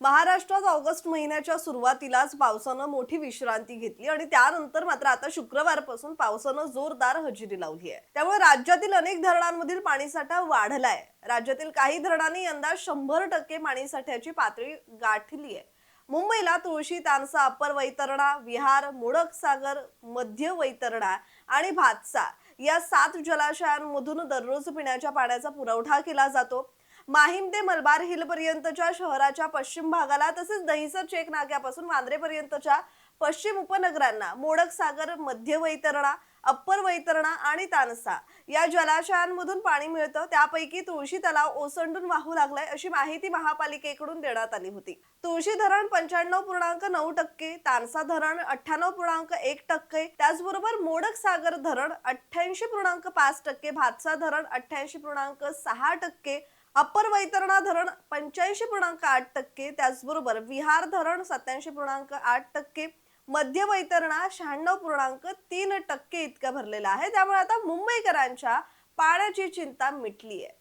महाराष्ट्रात ऑगस्ट महिन्याच्या सुरुवातीलाच पावसानं मोठी विश्रांती घेतली आणि त्यानंतर मात्र आता शुक्रवारपासून पावसानं जोरदार हजेरी लावली आहे. त्यामुळे राज्यातील अनेक धरणांमधील पाणीसाठा वाढलाय. राज्यातील काही धरणांनी यंदा शंभर टक्के पाणीसाठ्याची पातळी गाठली आहे. मुंबईला तुळशी तानसा अप्पर वैतरणा विहार मुडकसागर मध्य वैतरणा आणि भातसा या सात जलाशयांमधून दररोज पिण्याच्या पाण्याचा पुरवठा केला जातो. माहीम ते मलबार हिल पर्यंतच्या शहराच्या पश्चिम भागाला तसेच दहिसर चेक नाक्यापासून वांद्रेपर्यंतच्या पश्चिम उपनगरांना मोडक सागर मध्य वैतरणा अप्पर वैतरणा आणि तानसा या जलाशयांमधून पाणी मिळतं. त्यापैकी तुळशी तलाव ओसंडून वाहू लागलाय अशी माहिती महापालिकेकडून देण्यात आली होती. तुळशी धरण पंच्याण्णव पूर्णांक नऊ टक्के तानसा धरण अठ्ठ्याण्णव पूर्णांक एक टक्के त्याचबरोबर मोडक सागर धरण अठ्ठ्याऐंशी पूर्णांक पाच टक्के भातसा धरण अठ्ठ्याऐंशी पूर्णांक सहा टक्के अप्पर वैतरणा धरण पंच्याऐंशी पूर्णांक आठ टक्के त्याचबरोबर विहार धरण सत्याऐंशी पूर्णांक आठ टक्के मध्य वैतरणा शहाण्णव पूर्णांक तीन टक्के इतका भरलेला आहे. त्यामुळे आता मुंबईकरांच्या पाण्याची चिंता मिटली आहे